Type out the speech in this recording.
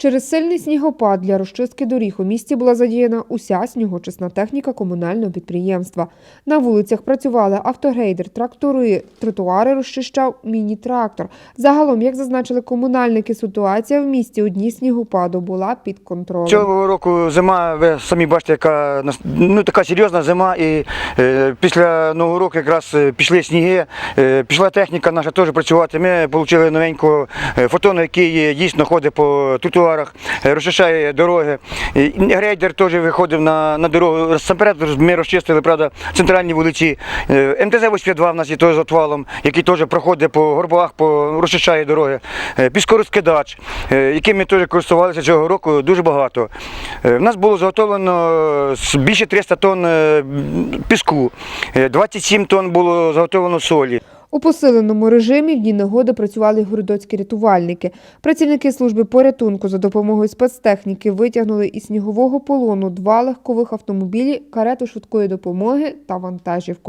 Через сильний снігопад для розчистки доріг у місті була задіяна уся снігочисна техніка комунального підприємства. На вулицях працювали автогрейдер, трактори, тротуари розчищав міні-трактор. Загалом, як зазначили комунальники, ситуація в місті у дні снігопаду була під контролем. Цього року зима, ви самі бачите, яка ну, така серйозна зима. І е, після Нового року якраз е, пішли сніги, е, пішла техніка наша теж працювати. Ми отримали новенького е, фотону, який дійсно ходить по тротуарах, е, розчищає дороги. Грейдер теж виходив на, на дорогу. Насамперед ми розчистили, правда, центральні вулиці. Е, МТЗ-82 в нас є теж з отвалом, який теж проходить по горбах, по, розчищає дороги. Е, Піскорозкидач, яким ми теж користувалися цього року дуже багато. В нас було заготовлено більше 300 тонн піску, е, 27 тонн було заготовлено солі. У посиленому режимі в дні негоди працювали городоцькі рятувальники. Працівники служби порятунку за допомогою спецтехніки витягнули із снігового полону два легкових автомобілі, карету швидкої допомоги та вантажівку.